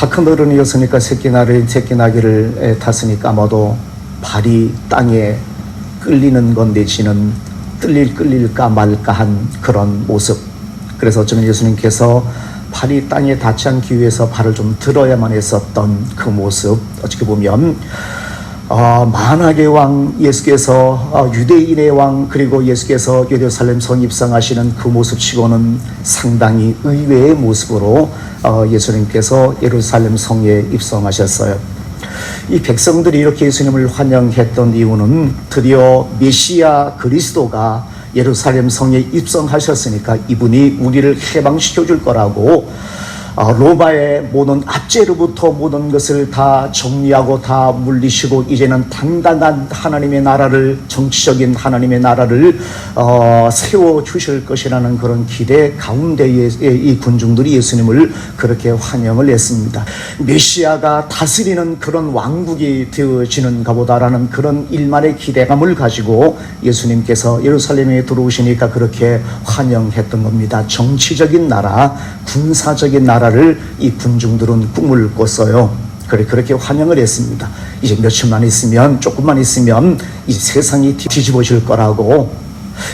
다 큰 어른이었으니까 새끼 나를 새끼 나귀를 에, 탔으니까 아마도 발이 땅에 끌리는 건 내지는 끌릴 끌릴까 말까 한 그런 모습. 그래서 어쩌면 예수님께서 발이 땅에 닿지 않기 위해서 발을 좀 들어야만 했었던 그 모습 어떻게 보면 어, 만악의 왕 예수께서 어, 유대인의 왕 그리고 예수께서 예루살렘 성 입성하시는 그 모습치고는 상당히 의외의 모습으로 어, 예수님께서 예루살렘 성에 입성하셨어요. 이 백성들이 이렇게 예수님을 환영했던 이유는 드디어 메시아 그리스도가 예루살렘 성에 입성하셨으니까 이분이 우리를 해방시켜 줄 거라고 아, 로마의 모든 압제로부터 모든 것을 다 정리하고 다 물리시고 이제는 당당한 하나님의 나라를 정치적인 하나님의 나라를 어, 세워 주실 것이라는 그런 기대 가운데에 이 군중들이 예수님을 그렇게 환영을 했습니다. 메시아가 다스리는 그런 왕국이 되어지는가 보다라는 그런 일만의 기대감을 가지고 예수님께서 예루살렘에 들어오시니까 그렇게 환영했던 겁니다. 정치적인 나라, 군사적인 나라 를 이 군중들은 꿈을 꿨어요. 그래 그렇게 환영을 했습니다. 이제 며칠만 있으면 조금만 있으면 이 세상이 뒤- 뒤집어질 거라고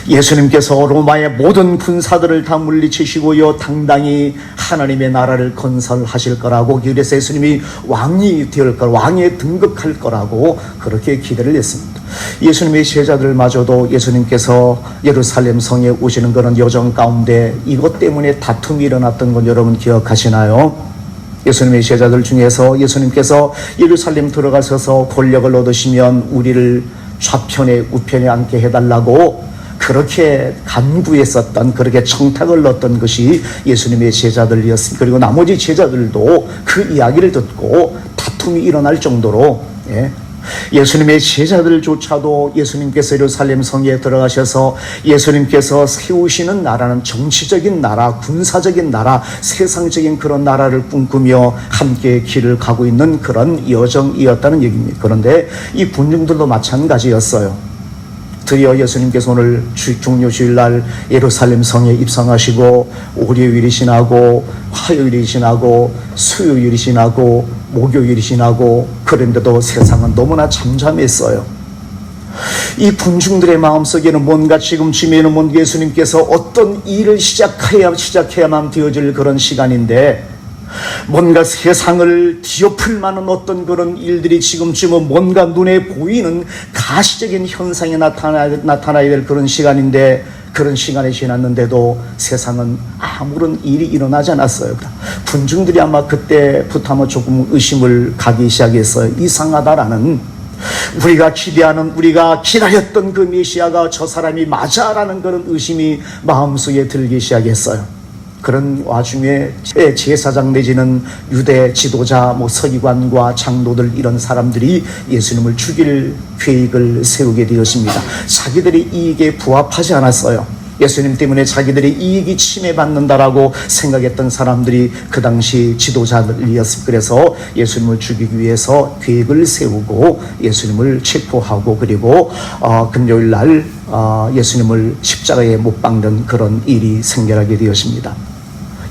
예수님께서 로마의 모든 군사들을 다 물리치시고요 당당히 하나님의 나라를 건설하실 거라고 그래서 예수님이 왕이 될 거, 왕에 등극할 거라고 그렇게 기대를 했습니다. 예수님의 제자들마저도 예수님께서 예루살렘 성에 오시는 그런 여정 가운데 이것 때문에 다툼이 일어났던 건 여러분 기억하시나요? 예수님의 제자들 중에서 예수님께서 예루살렘 들어가셔서 권력을 얻으시면 우리를 좌편에 우편에 앉게 해달라고 그렇게 간구했었던 그렇게 청탁을 넣었던 것이 예수님의 제자들이었습니다. 그리고 나머지 제자들도 그 이야기를 듣고 다툼이 일어날 정도로 예, 예수님의 제자들조차도 예수님께서 예루살렘 성에 들어가셔서 예수님께서 세우시는 나라는 정치적인 나라, 군사적인 나라, 세상적인 그런 나라를 꿈꾸며 함께 길을 가고 있는 그런 여정이었다는 얘기입니다. 그런데 이 군중들도 마찬가지였어요. 드디어 예수님께서 오늘 주- 중요 주일날 예루살렘 성에 입성하시고 월요일이 지나고 화요일이 지나고 수요일이 지나고 목요일이 지나고 그런데도 세상은 너무나 잠잠했어요. 이 군중들의 마음속에는 뭔가 지금쯤에는 뭔 예수님께서 어떤 일을 시작해야 시작해야만 되어질 그런 시간인데 뭔가 세상을 뒤엎을 만한 어떤 그런 일들이 지금쯤은 뭔가 눈에 보이는 가시적인 현상이 나타나, 나타나야 될 그런 시간인데 그런 시간이 지났는데도 세상은 아무런 일이 일어나지 않았어요. 군중들이 아마 그때부터 아마 조금 의심을 가기 시작했어요. 이상하다라는 우리가 기대하는 우리가 기다렸던 그 메시아가 저 사람이 맞아라는 그런 의심이 마음속에 들기 시작했어요. 그런 와중에 제사장 내지는 유대 지도자, 뭐 서기관과 장로들 이런 사람들이 예수님을 죽일 계획을 세우게 되었습니다. 자기들의 이익에 부합하지 않았어요. 예수님 때문에 자기들의 이익이 침해받는다라고 생각했던 사람들이 그 당시 지도자들이었습니다. 그래서 예수님을 죽이기 위해서 계획을 세우고 예수님을 체포하고 그리고 어, 금요일 날 어, 예수님을 십자가에 못 박는 그런 일이 생겨나게 되었습니다.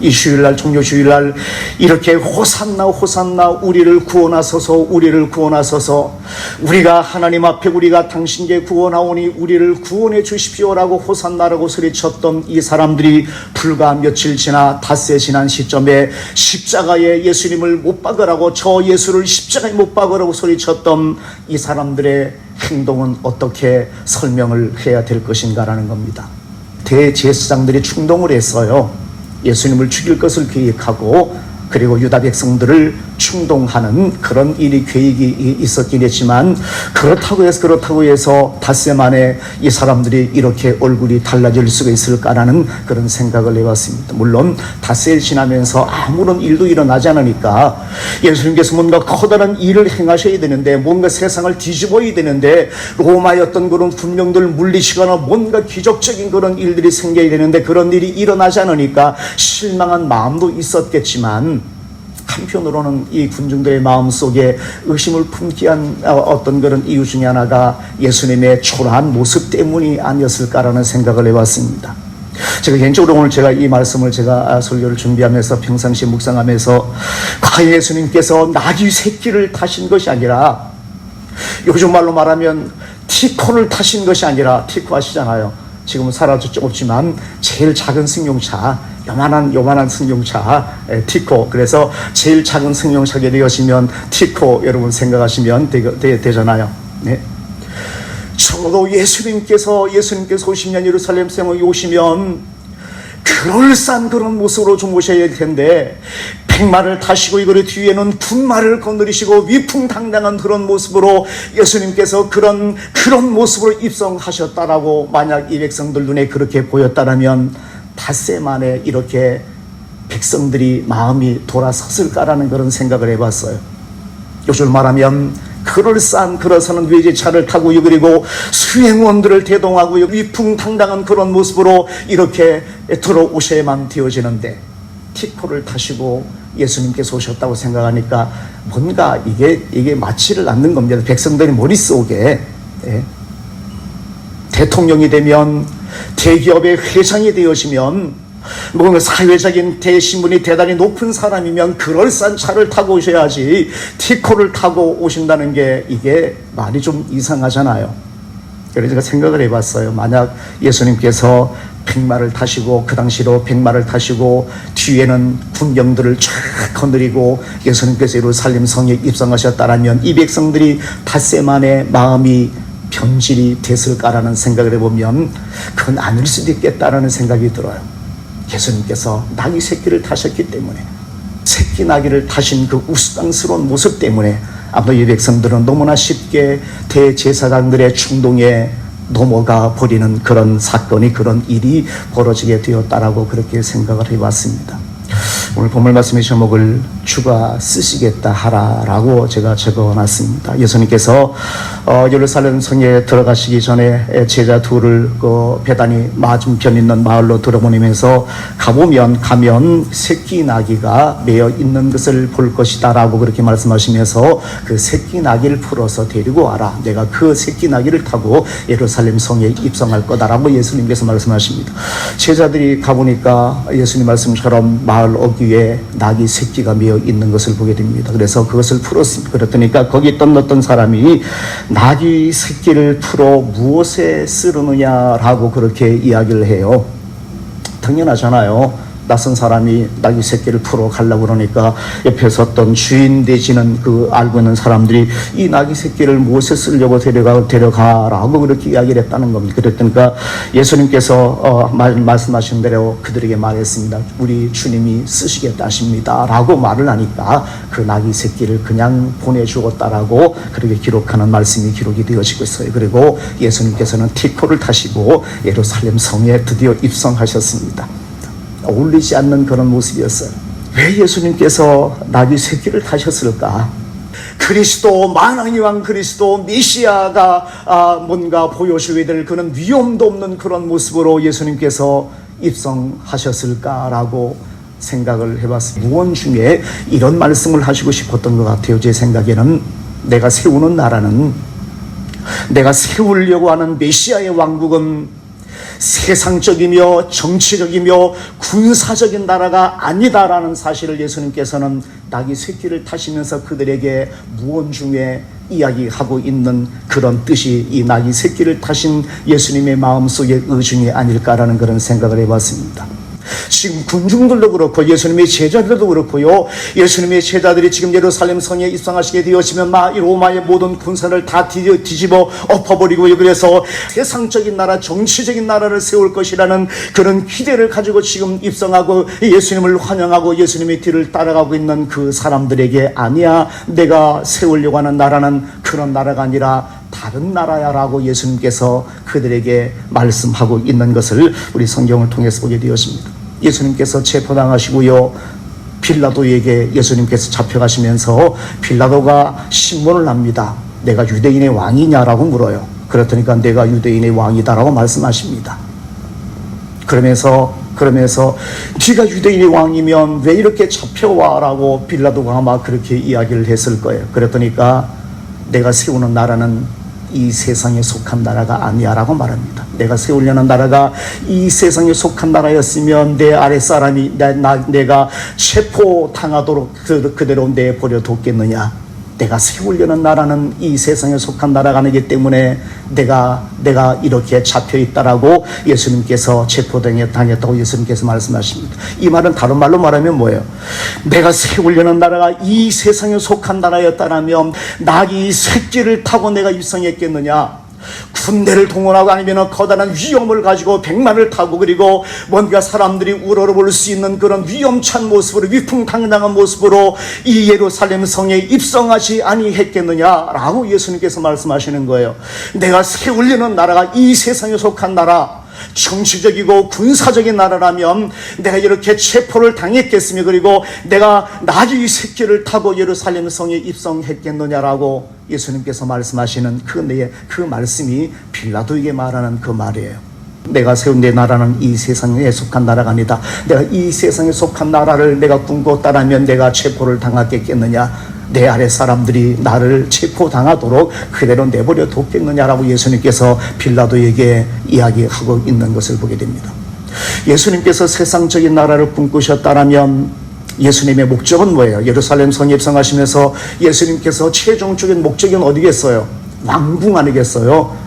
이 주일날 종교 주일날 이렇게 호산나 호산나 우리를 구원하소서 우리를 구원하소서 우리가 하나님 앞에 우리가 당신께 구원하오니 우리를 구원해 주십시오라고 호산나라고 소리쳤던 이 사람들이 불과 며칠 지나 닷새 지난 시점에 십자가에 예수님을 못 박으라고 저 예수를 십자가에 못 박으라고 소리쳤던 이 사람들의 행동은 어떻게 설명을 해야 될 것인가라는 겁니다. 대제사장들이 충동을 했어요. 예수님을 죽일 것을 계획하고 그리고 유다 백성들을 충동하는 그런 일이 계획이 있었긴 했지만 그렇다고 해서 그렇다고 해서 닷새 만에 이 사람들이 이렇게 얼굴이 달라질 수가 있을까라는 그런 생각을 해봤습니다. 물론 닷새 지나면서 아무런 일도 일어나지 않으니까 예수님께서 뭔가 커다란 일을 행하셔야 되는데 뭔가 세상을 뒤집어야 되는데 어떤 그런 군병들을 물리치거나 뭔가 기적적인 그런 일들이 생겨야 되는데 그런 일이 일어나지 않으니까 실망한 마음도 있었겠지만 한편으로는 이 군중들의 마음 속에 의심을 품게 한 어, 어떤 그런 이유 중에 하나가 예수님의 초라한 모습 때문이 아니었을까라는 생각을 해봤습니다. 제가 개인적으로 오늘 제가 이 말씀을 제가 아, 설교를 준비하면서 평상시 묵상하면서 과연 예수님께서 나귀 새끼를 타신 것이 아니라 요즘 말로 말하면 티코를 타신 것이 아니라 티코 아시잖아요. 지금은 사라졌죠 없지만 제일 작은 승용차 요만한 요만한 승용차 에, 티코 그래서 제일 작은 승용차게 되어지면 티코 여러분 생각하시면 되, 되, 잖아요 네. 적어도 예수님께서 예수님께서 오시면 예루살렘 성에 오시면 그럴싸한 그런 모습으로 좀 오셔야 할 텐데 백마를 타시고 이거를 뒤에는 군마를 거느리시고 위풍당당한 그런 모습으로 예수님께서 그런 그런 모습으로 입성하셨다라고 만약 이 백성들 눈에 그렇게 보였다라면 닷새 만에 이렇게 백성들이 마음이 돌아섰을까라는 그런 생각을 해봤어요. 요즘 말하면 그럴싸한 그러서는 외제차를 타고 그리고 수행원들을 대동하고 위풍당당한 그런 모습으로 이렇게 들어오셔야만 되어지는데 티코를 타시고 예수님께서 오셨다고 생각하니까 뭔가 이게 이게 맞지를 않는 겁니다. 백성들의 머릿속에 예. 대통령이 되면 대기업의 회장이 되어지면 뭔가 사회적인 대신분이 대단히 높은 사람이면 그럴싸한 차를 타고 오셔야지 티코를 타고 오신다는 게 이게 말이 좀 이상하잖아요. 그래서 제가 생각을 해봤어요. 만약 예수님께서 백마를 타시고 그 당시로 백마를 타시고 뒤에는 군병들을 쫙 건드리고 예수님께서 예루살렘 성에 입성하셨다라면 이 백성들이 닷새 만에 마음이 변질이 됐을까라는 생각을 해보면 그건 아닐 수도 있겠다라는 생각이 들어요. 예수님께서 나귀 새끼를 타셨기 때문에 새끼 나귀를 타신 그 우스꽝스러운 모습 때문에 아마 이 백성들은 너무나 쉽게 대제사장들의 충동에 넘어가 버리는 그런 사건이 그런 일이 벌어지게 되었다라고 그렇게 생각을 해봤습니다. 오늘 본문 말씀의 제목을 주가 쓰시겠다 하라라고 제가 적어놨습니다. 예수님께서 어, 예루살렘 성에 들어가시기 전에 제자 둘을 그 배단이 맞은편 있는 마을로 들어보내면서 가보면 가면 새끼 나귀가 매어 있는 것을 볼 것이다라고 그렇게 말씀하시면서 그 새끼 나귀를 풀어서 데리고 와라. 내가 그 새끼 나귀를 타고 예루살렘 성에 입성할 거다라고 예수님께서 말씀하십니다. 제자들이 가보니까 예수님 말씀처럼 마을 어귀 위에 낙이 새끼가 메어 있는 것을 보게 됩니다. 그래서 그것을 풀었습니다. 그랬더니까 거기 있던 사람이 낙이 새끼를 풀어 무엇에 쓰르느냐라고 그렇게 이야기를 해요. 당연하잖아요. 낯선 사람이 낙이 새끼를 풀어 가려고 그러니까 옆에 섰던 주인 되시는 그 알고 있는 사람들이 이 낙이 새끼를 무엇에 쓰려고 데려가, 데려가라고 그렇게 이야기를 했다는 겁니다. 그랬더니까 예수님께서 어, 말, 말씀하신 대로 그들에게 말했습니다. 우리 주님이 쓰시겠다 하십니다. 라고 말을 하니까 그 낙이 새끼를 그냥 보내주었다라고 그렇게 기록하는 말씀이 기록이 되어지고 있어요. 그리고 예수님께서는 티코를 타시고 예루살렘 성에 드디어 입성하셨습니다. 어울리지 않는 그런 모습이었어요. 왜 예수님께서 나귀 새끼를 타셨을까? 그리스도 만왕의 왕 그리스도 메시아가 아, 뭔가 보여줘야 될 그런 위험도 없는 그런 모습으로 예수님께서 입성하셨을까라고 생각을 해봤습니다. 무언 중에 이런 말씀을 하시고 싶었던 것 같아요. 제 생각에는 내가 세우는 나라는 내가 세우려고 하는 메시아의 왕국은 세상적이며 정치적이며 군사적인 나라가 아니다라는 사실을 예수님께서는 낙이 새끼를 타시면서 그들에게 무언 중에 이야기하고 있는 그런 뜻이 이 낙이 새끼를 타신 예수님의 마음속의 의중이 아닐까라는 그런 생각을 해봤습니다. 지금 군중들도 그렇고 예수님의 제자들도 그렇고요. 예수님의 제자들이 지금 예루살렘 성에 입성하시게 되어지면 마 로마의 모든 군사를 다 뒤집어 엎어버리고 그래서 세상적인 나라, 정치적인 나라를 세울 것이라는 그런 기대를 가지고 지금 입성하고 예수님을 환영하고 예수님의 뒤를 따라가고 있는 그 사람들에게 아니야 내가 세우려고 하는 나라는 그런 나라가 아니라 다른 나라야라고 예수님께서 그들에게 말씀하고 있는 것을 우리 성경을 통해서 보게 되었습니다. 예수님께서 체포당하시고요. 빌라도에게 예수님께서 잡혀가시면서 빌라도가 신문을 합니다. 내가 유대인의 왕이냐라고 물어요. 그렇다니까 내가 유대인의 왕이다라고 말씀하십니다. 그러면서 그러면서 네가 유대인의 왕이면 왜 이렇게 잡혀와라고 빌라도가 아마 그렇게 이야기를 했을 거예요. 그랬더니까 내가 세우는 나라는 이 세상에 속한 나라가 아니야라고 말합니다. 내가 세우려는 나라가 이 세상에 속한 나라였으면 내 아래 사람이 나, 나- 내가 체포 당하도록 그, 그대로 내버려 뒀겠느냐? 내가 세우려는 나라는 이 세상에 속한 나라가 아니기 때문에 내가 내가 이렇게 잡혀 있다라고 예수님께서 체포당해 당했다고 예수님께서 말씀하십니다. 이 말은 다른 말로 말하면 뭐예요? 내가 세우려는 나라가 이 세상에 속한 나라였다라면 낙이 새끼를 타고 내가 입성했겠느냐? 군대를 동원하고 아니면 커다란 위험을 가지고 백만을 타고 그리고 뭔가 사람들이 우러러볼 수 있는 그런 위험찬 모습으로 위풍당당한 모습으로 이 예루살렘 성에 입성하지 아니했겠느냐라고 예수님께서 말씀하시는 거예요. 내가 세우려는 나라가 이 세상에 속한 나라 정치적이고 군사적인 나라라면 내가 이렇게 체포를 당했겠으며 그리고 내가 나귀 새끼를 타고 예루살렘 성에 입성했겠느냐라고 예수님께서 말씀하시는 그, 내, 그 말씀이 빌라도에게 말하는 그 말이에요. 내가 세운 내 나라는 이 세상에 속한 나라가 아니다. 내가 이 세상에 속한 나라를 내가 꿈꿨다라면 내가 체포를 당하겠겠느냐? 내 아래 사람들이 나를 체포당하도록 그대로 내버려 뒀겠느냐라고 예수님께서 빌라도에게 이야기하고 있는 것을 보게 됩니다. 예수님께서 세상적인 나라를 꿈꾸셨다라면 예수님의 목적은 뭐예요? 예루살렘 성에 입성하시면서 예수님께서 최종적인 목적은 어디겠어요? 왕궁 아니겠어요?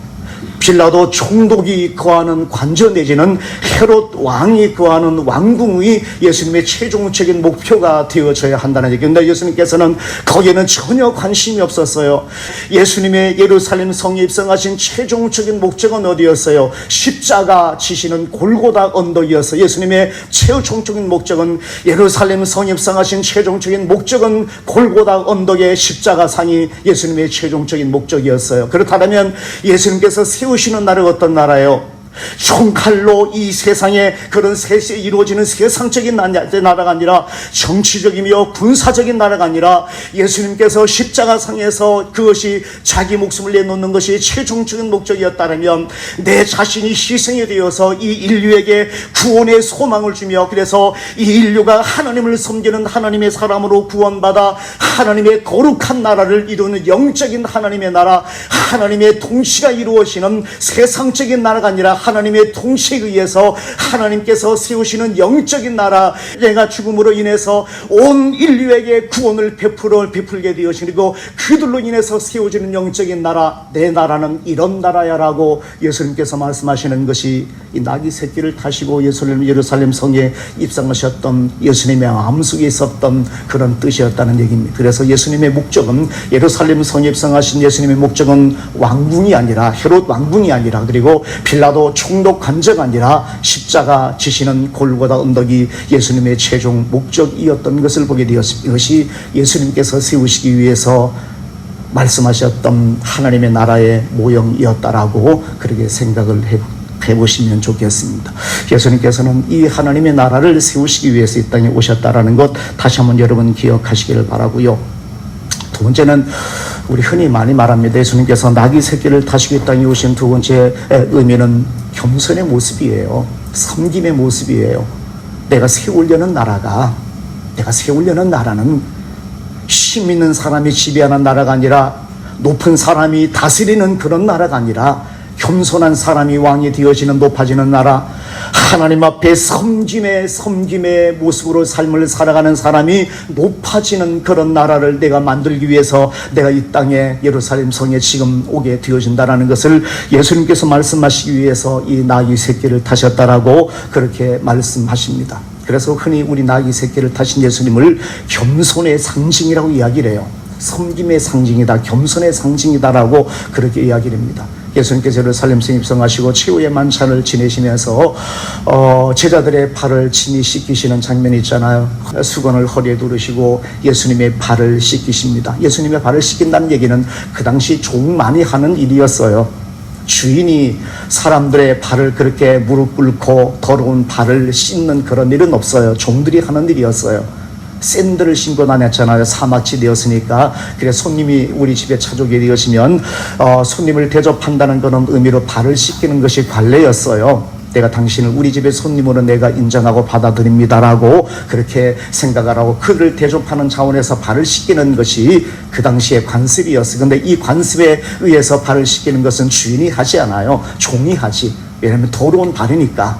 빌라도 총독이 거하는 관저 내지는 헤롯 왕이 거하는 왕궁이 예수님의 최종적인 목표가 되어져야 한다는 얘기입니다. 예수님께서는 거기에는 전혀 관심이 없었어요. 예수님의 예루살렘 성에 입성하신 최종적인 목적은 어디였어요? 십자가 지시는 골고다 언덕이었어요. 예수님의 최종적인 목적은 예루살렘 성에 입성하신 최종적인 목적은 골고다 언덕의 십자가 상이 예수님의 최종적인 목적이었어요. 그렇다면 예수님께서 세우 시는 나라가 어떤 나라예요? 총칼로 이 세상에 그런 세세 이루어지는 세상적인 나- 나라가 아니라 정치적이며 군사적인 나라가 아니라 예수님께서 십자가상에서 그것이 자기 목숨을 내놓는 것이 최종적인 목적이었다면 내 자신이 희생이 되어서 이 인류에게 구원의 소망을 주며 그래서 이 인류가 하나님을 섬기는 하나님의 사람으로 구원받아 하나님의 거룩한 나라를 이루는 영적인 하나님의 나라 하나님의 통치가 이루어지는 세상적인 나라가 아니라 하나님의 통치에 의해서 하나님께서 세우시는 영적인 나라 내가 죽음으로 인해서 온 인류에게 구원을 베풀어 베풀게 되어지고 그들로 인해서 세워지는 영적인 나라 내 나라는 이런 나라야라고 예수님께서 말씀하시는 것이 이 나귀 새끼를 타시고 예루살렘 예루살렘 성에 입성하셨던 예수님의 암속에 있었던 그런 뜻이었다는 얘기입니다. 그래서 예수님의 목적은 예루살렘 성에 입성하신 예수님의 목적은 왕궁이 아니라 헤롯 왕궁이 아니라 그리고 빌라도 총독 관저가 아니라 십자가 지시는 골고다 언덕이 예수님의 최종 목적이었던 것을 보게 되었습니다. 이것이 예수님께서 세우시기 위해서 말씀하셨던 하나님의 나라의 모형이었다라고 그렇게 생각을 해, 해보시면 좋겠습니다. 예수님께서는 이 하나님의 나라를 세우시기 위해서 이 땅에 오셨다라는 것 다시 한번 여러분 기억하시기를 바라고요. 두 번째는 우리 흔히 많이 말합니다. 예수님께서 나귀 새끼를 타시고 이 땅에 오신 두 번째 의미는 겸손의 모습이에요. 섬김의 모습이에요. 내가 세우려는 나라가 내가 세우려는 나라는 힘 있는 사람이 지배하는 나라가 아니라 높은 사람이 다스리는 그런 나라가 아니라 겸손한 사람이 왕이 되어지는 높아지는 나라 하나님 앞에 섬김의 섬김의 모습으로 삶을 살아가는 사람이 높아지는 그런 나라를 내가 만들기 위해서 내가 이 땅에 예루살렘 성에 지금 오게 되어진다라는 것을 예수님께서 말씀하시기 위해서 이 나귀 새끼를 타셨다라고 그렇게 말씀하십니다. 그래서 흔히 우리 나귀 새끼를 타신 예수님을 겸손의 상징이라고 이야기를 해요. 섬김의 상징이다, 겸손의 상징이다라고 그렇게 이야기를 합니다. 예수님께서 예루살렘성 입성하시고 최후의 만찬을 지내시면서 어, 제자들의 발을 친히 씻기시는 장면이 있잖아요. 수건을 허리에 두르시고 예수님의 발을 씻기십니다. 예수님의 발을 씻긴다는 얘기는 그 당시 종만이 하는 일이었어요. 주인이 사람들의 발을 그렇게 무릎 꿇고 더러운 발을 씻는 그런 일은 없어요. 종들이 하는 일이었어요. 샌들을 신고 다녔잖아요. 사막지 되었으니까. 그래 손님이 우리 집에 찾아오게 되었으면 어, 손님을 대접한다는 그런 의미로 발을 씻기는 것이 관례였어요. 내가 당신을 우리 집의 손님으로 내가 인정하고 받아들입니다라고 그렇게 생각을 하고 그를 대접하는 차원에서 발을 씻기는 것이 그 당시의 관습이었어. 근데 이 관습에 의해서 발을 씻기는 것은 주인이 하지 않아요. 종이 하지. 왜냐하면 더러운 발이니까.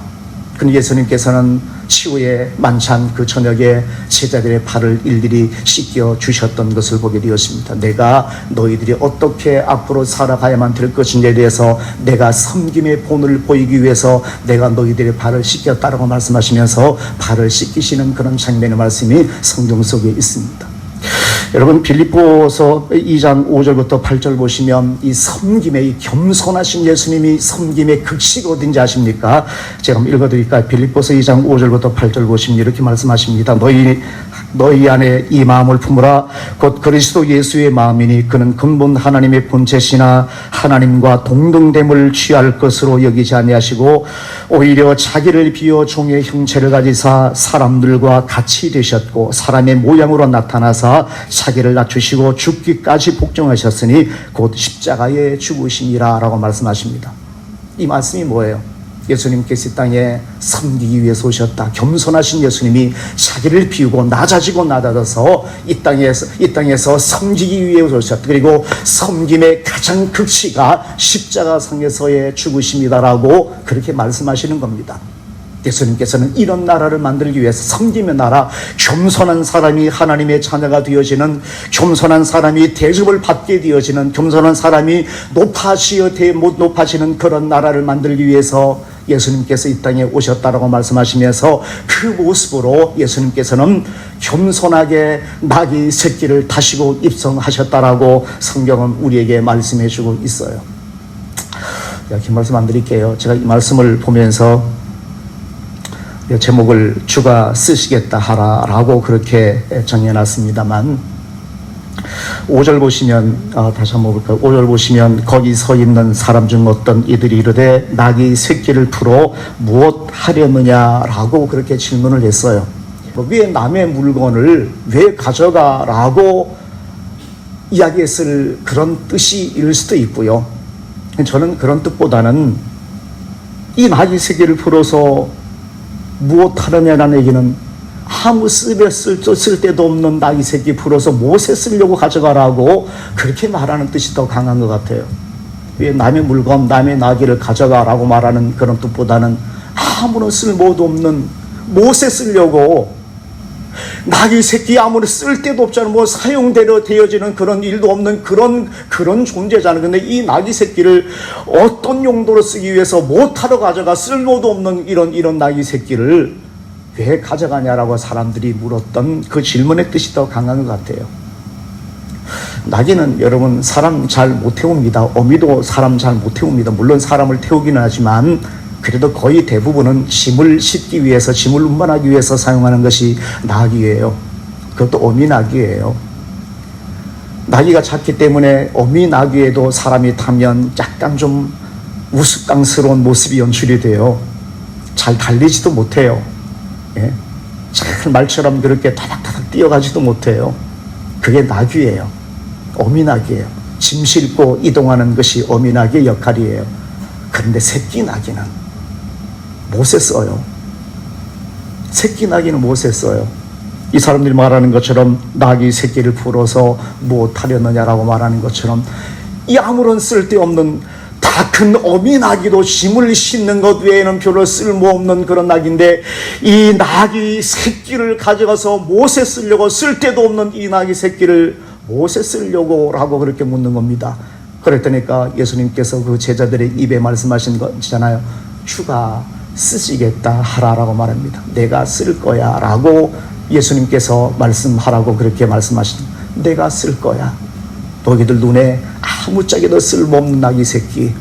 근데 예수님께서는 치유의 만찬 그 저녁에 제자들의 발을 일일이 씻겨 주셨던 것을 보게 되었습니다. 내가 너희들이 어떻게 앞으로 살아가야만 될 것인지에 대해서 내가 섬김의 본을 보이기 위해서 내가 너희들의 발을 씻겼다라고 말씀하시면서 발을 씻기시는 그런 장면의 말씀이 성경 속에 있습니다. 여러분 빌립보서 2장 5절부터 8절 보시면 이 섬김의 이 겸손하신 예수님이 섬김의 극식 어딘지 아십니까? 제가 한번 읽어드릴까요? 빌립보서 2장 5절부터 8절 보시면 이렇게 말씀하십니다. 너희 너희 안에 이 마음을 품으라 곧 그리스도 예수의 마음이니 그는 근본 하나님의 본체시나 하나님과 동등됨을 취할 것으로 여기지 아니하시고 오히려 자기를 비워 종의 형체를 가지사 사람들과 같이 되셨고 사람의 모양으로 나타나사 자기를 낮추시고 죽기까지 복종하셨으니 곧 십자가에 죽으시니라라고 말씀하십니다. 이 말씀이 뭐예요? 예수님께서 이 땅에 섬기기 위해서 오셨다. 겸손하신 예수님이 자기를 비우고 낮아지고 낮아져서 이 땅에서 이 땅에서 섬기기 위해 오셨다. 그리고 섬김의 가장 극치가 십자가상에서의 죽으심이다라고 그렇게 말씀하시는 겁니다. 예수님께서는 이런 나라를 만들기 위해서 섬김의 나라, 겸손한 사람이 하나님의 자녀가 되어지는, 겸손한 사람이 대접을 받게 되어지는, 겸손한 사람이 높아지어 대못 높아지는 그런 나라를 만들기 위해서 예수님께서 이 땅에 오셨다라고 말씀하시면서 그 모습으로 예수님께서는 겸손하게 나귀 새끼를 타시고 입성하셨다라고 성경은 우리에게 말씀해 주고 있어요. 긴 말씀 안 드릴게요. 제가 이 말씀을 보면서 제목을 주가 쓰시겠다 하라라고 그렇게 정해놨습니다만 5절 보시면 어, 다시 한번 볼까요? 5절 보시면 거기 서 있는 사람 중 어떤 이들이 이르되 낙이 새끼를 풀어 무엇 하려느냐라고 그렇게 질문을 했어요. 뭐왜 남의 물건을 왜 가져가라고 이야기했을 그런 뜻이 일 수도 있고요. 저는 그런 뜻보다는 이 낙이 새끼를 풀어서 무엇 하느냐라는 얘기는 아무 쓸, 쓸, 쓸데도 없는 낙이 새끼 풀어서 무엇에 쓰려고 가져가라고 그렇게 말하는 뜻이 더 강한 것 같아요. 왜 남의 물건, 남의 나귀를 가져가라고 말하는 그런 뜻보다는 아무런 쓸모도 없는 무엇에 쓰려고 낙이 새끼 아무리 쓸데도 없잖아. 뭐 사용되려 되어지는 그런 일도 없는 그런 그런 존재잖아. 근데 이 낙이 새끼를 어떤 용도로 쓰기 위해서 못하러 가져가 쓸모도 없는 이런 이런 낙이 새끼를 왜 가져가냐라고 사람들이 물었던 그 질문의 뜻이 더 강한 것 같아요. 낙이는 여러분 사람 잘 못 태웁니다. 어미도 사람 잘 못 태웁니다. 물론 사람을 태우기는 하지만 그래도 거의 대부분은 짐을 싣기 위해서 짐을 운반하기 위해서 사용하는 것이 낙이에요. 그것도 어미 낙이에요. 나귀가 작기 때문에 어미 나귀에도 사람이 타면 약간 좀 우스꽝스러운 모습이 연출이 돼요. 잘 달리지도 못해요. 예? 잘 말처럼 그렇게 타닥타닥 뛰어가지도 못해요. 그게 나귀예요. 어미 나귀예요. 짐 싣고 이동하는 것이 어미 나귀의 역할이에요. 그런데 새끼 나귀는 못에 써요. 새끼 나귀는 못에 써요. 이 사람들이 말하는 것처럼 나귀 새끼를 풀어서 무엇 하려느냐라고 말하는 것처럼 이 아무런 쓸데없는 다 큰 어미 나귀도 짐을 싣는 것 외에는 별로 쓸모없는 그런 나귀인데 이 나귀 새끼를 가져가서 못에 쓰려고 쓸데도 없는 이 나귀 새끼를 못에 쓰려고 라고 그렇게 묻는 겁니다. 그랬더니까 예수님께서 그 제자들의 입에 말씀하신 거잖아요. 주가 쓰시겠다 하라라고 말합니다. 내가 쓸 거야 라고 예수님께서 말씀하라고 그렇게 말씀하신 내가 쓸 거야. 너희들 눈에 아무짝에도 쓸모없는 나귀 새끼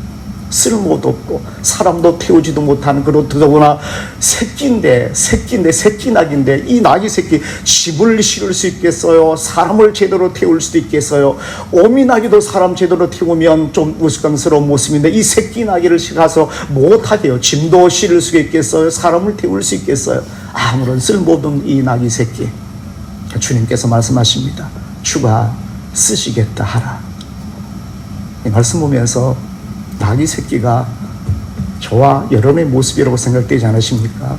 쓸모도 없고 사람도 태우지도 못하는 그런 더구나 새끼인데 새끼인데 새끼 낙인데 이 낙이 새끼 집을 실을 수 있겠어요? 사람을 제대로 태울 수도 있겠어요? 오미 낙이도 사람 제대로 태우면 좀 우스꽝스러운 모습인데 이 새끼 낙이를 가서 못하게요. 짐도 실을 수 있겠어요? 사람을 태울 수 있겠어요? 아무런 쓸모없는 이 낙이 새끼. 주님께서 말씀하십니다 주가 쓰시겠다 하라. 이 말씀 보면서 낙이 새끼가 저와 여러분의 모습이라고 생각되지 않으십니까?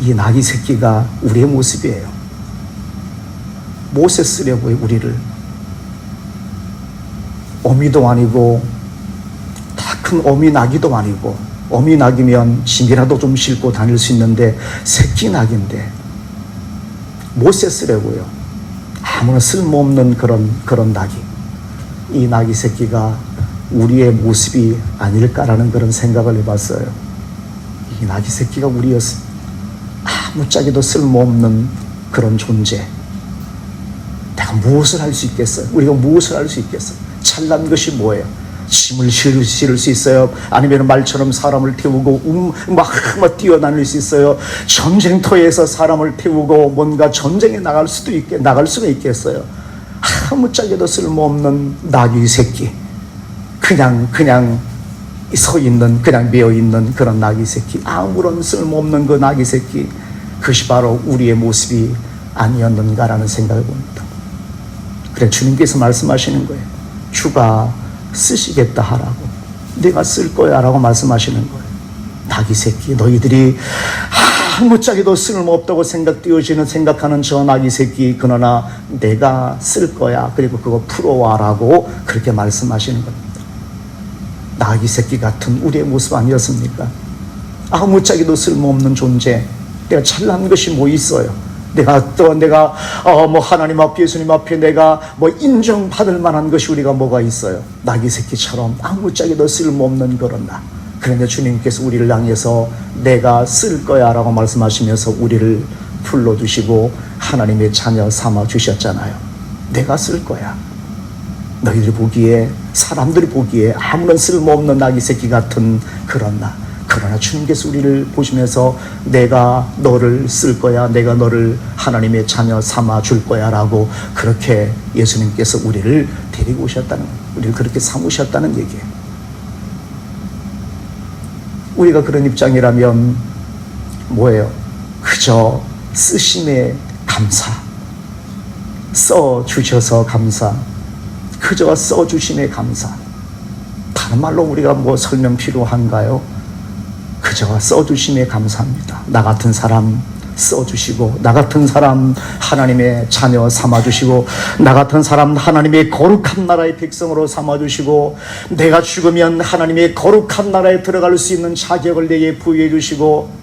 이 낙이 새끼가 우리의 모습이에요. 모세스려고요, 우리를. 어미도 아니고, 다 큰 어미 낙이도 아니고, 어미 낙이면 짐이라도 좀 싣고 다닐 수 있는데, 새끼 낙인데, 모세스려고요. 아무나 쓸모없는 그런, 그런 낙이. 이 낙이 새끼가 우리의 모습이 아닐까라는 그런 생각을 해봤어요. 이 낙이 새끼가 우리였습니다. 아무짝에도 쓸모없는 그런 존재. 내가 무엇을 할 수 있겠어요? 우리가 무엇을 할 수 있겠어요? 찬란 것이 뭐예요? 짐을 실을, 실을 수 있어요? 아니면 말처럼 사람을 태우고 음, 막, 막 뛰어다닐 수 있어요? 전쟁터에서 사람을 태우고 뭔가 전쟁에 나갈 수도 있게 나갈 수가 있겠어요? 아무짝에도 쓸모없는 나귀 새끼. 그냥 그냥 서 있는 그냥 매어 있는 그런 나귀 새끼 아무런 쓸모없는 그 나귀 새끼 그것이 바로 우리의 모습이 아니었는가라는 생각을 봅니다. 그래 주님께서 말씀하시는 거예요. 주가 쓰시겠다 하라고 내가 쓸 거야라고 말씀하시는 거예요. 나귀 새끼 너희들이 아무짝에도 쓸모없다고 생각되어지는 생각하는 저 나귀 새끼 그러나 내가 쓸 거야 그리고 그거 풀어와라고 그렇게 말씀하시는 겁니다. 나귀 새끼 같은 우리의 모습 아니었습니까? 아무짝에도 쓸모없는 존재. 내가 잘난 것이 뭐 있어요? 내가 또 내가 어 뭐 하나님 앞에 예수님 앞에 내가 뭐 인정받을 만한 것이 우리가 뭐가 있어요? 나귀 새끼처럼 아무짝에도 쓸모없는 그런 나. 그런데 주님께서 우리를 향해서 내가 쓸 거야라고 말씀하시면서 우리를 불러주시고 하나님의 자녀 삼아 주셨잖아요. 내가 쓸 거야. 너희들이 보기에 사람들이 보기에 아무런 쓸모없는 나귀 새끼 같은 그런 나. 그러나 주님께서 우리를 보시면서 내가 너를 쓸 거야. 내가 너를 하나님의 자녀 삼아 줄 거야라고 그렇게 예수님께서 우리를 데리고 오셨다는 우리를 그렇게 삼으셨다는 얘기예요. 우리가 그런 입장이라면 뭐예요? 그저 쓰심에 감사. 써 주셔서 감사. 그저 써주심에 감사. 다른 말로 우리가 뭐 설명 필요한가요? 그저 써주심에 감사합니다. 나 같은 사람 써주시고, 나 같은 사람 하나님의 자녀 삼아주시고, 나 같은 사람 하나님의 거룩한 나라의 백성으로 삼아주시고, 내가 죽으면 하나님의 거룩한 나라에 들어갈 수 있는 자격을 내게 부여해 주시고,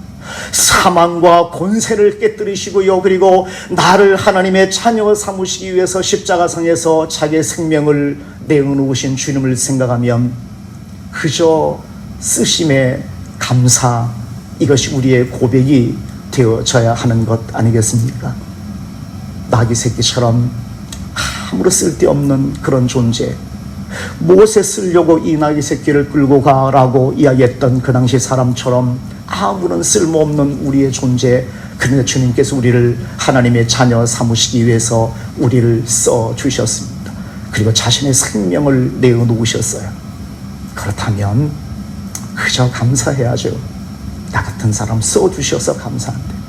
사망과 권세를 깨뜨리시고요. 그리고 나를 하나님의 자녀 삼으시기 위해서 십자가상에서 자기의 생명을 내어놓으신 주님을 생각하면 그저 쓰심에 감사 이것이 우리의 고백이 되어져야 하는 것 아니겠습니까? 나귀 새끼처럼 아무런 쓸데없는 그런 존재. 무엇에 쓰려고 이 나귀 새끼를 끌고 가라고 이야기했던 그 당시 사람처럼 아무런 쓸모없는 우리의 존재. 그런데 주님께서 우리를 하나님의 자녀 삼으시기 위해서 우리를 써 주셨습니다. 그리고 자신의 생명을 내어 놓으셨어요. 그렇다면 그저 감사해야죠. 나 같은 사람 써 주셔서 감사한데.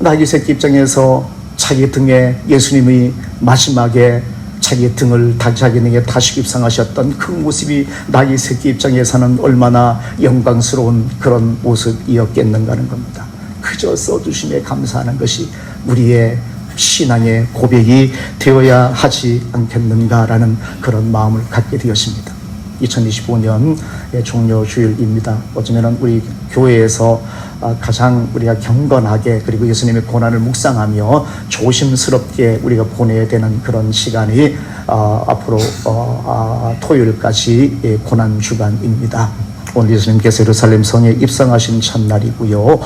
나귀 새끼 입장에서 자기 등에 예수님이 마지막에 자기 등을 다 자기 등에 다시 입상하셨던 그 모습이 나귀 새끼 입장에서는 얼마나 영광스러운 그런 모습이었겠는가 하는 겁니다. 그저 써주심에 감사하는 것이 우리의 신앙의 고백이 되어야 하지 않겠는가라는 그런 마음을 갖게 되었습니다. 2025년 종료 주일입니다. 어쩌면 우리 교회에서 아, 가장 우리가 경건하게 그리고 예수님의 고난을 묵상하며 조심스럽게 우리가 보내야 되는 그런 시간이 어, 앞으로 어, 아, 토요일까지 예, 고난 주간입니다. 오늘 예수님께서 예루살렘 성에 입성하신 첫날이고요.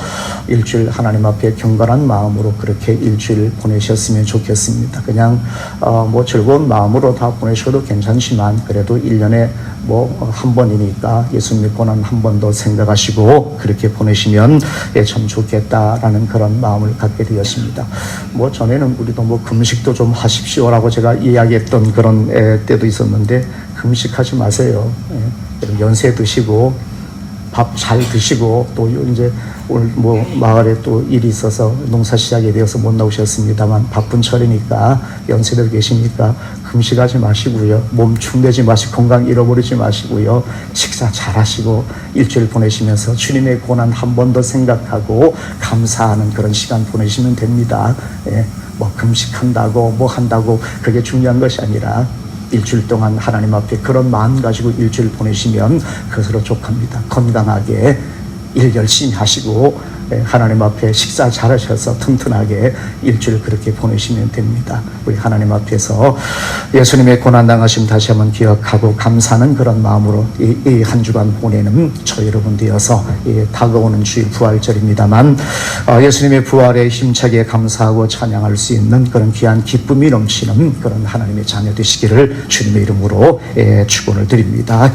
일주일 하나님 앞에 경건한 마음으로 그렇게 일주일 보내셨으면 좋겠습니다. 그냥 어, 뭐 즐거운 마음으로 다 보내셔도 괜찮지만 그래도 1년에 뭐 한 번이니까 예수님의 고난 한번 더 생각하시고 그렇게 보내시면 예, 참 좋겠다라는 그런 마음을 갖게 되었습니다. 뭐 전에는 우리도 뭐 금식도 좀 하십시오라고 제가 이야기했던 그런 에, 때도 있었는데 금식하지 마세요. 예, 연세 드시고 밥 잘 드시고 또 이제 오늘 뭐 마을에 또 일이 있어서 농사 시작이 되어서 못 나오셨습니다만 바쁜 철이니까 연세들 계시니까 금식하지 마시고요. 몸 축내지 마시고 건강 잃어버리지 마시고요. 식사 잘 하시고 일주일 보내시면서 주님의 고난 한 번 더 생각하고 감사하는 그런 시간 보내시면 됩니다. 예, 뭐 금식한다고 뭐 한다고 그게 중요한 것이 아니라 일주일 동안 하나님 앞에 그런 마음 가지고 일주일 보내시면 그것으로 족합니다. 건강하게 일 열심히 하시고 예, 하나님 앞에 식사 잘하셔서 튼튼하게 일주일 그렇게 보내시면 됩니다. 우리 하나님 앞에서 예수님의 고난 당하심 다시 한번 기억하고 감사하는 그런 마음으로 이 한 주간 보내는 저 여러분 되어서 이 다가오는 주일 부활절입니다만 어, 예수님의 부활에 힘차게 감사하고 찬양할 수 있는 그런 귀한 기쁨이 넘치는 그런 하나님의 자녀 되시기를 주님의 이름으로 예, 축원을 드립니다.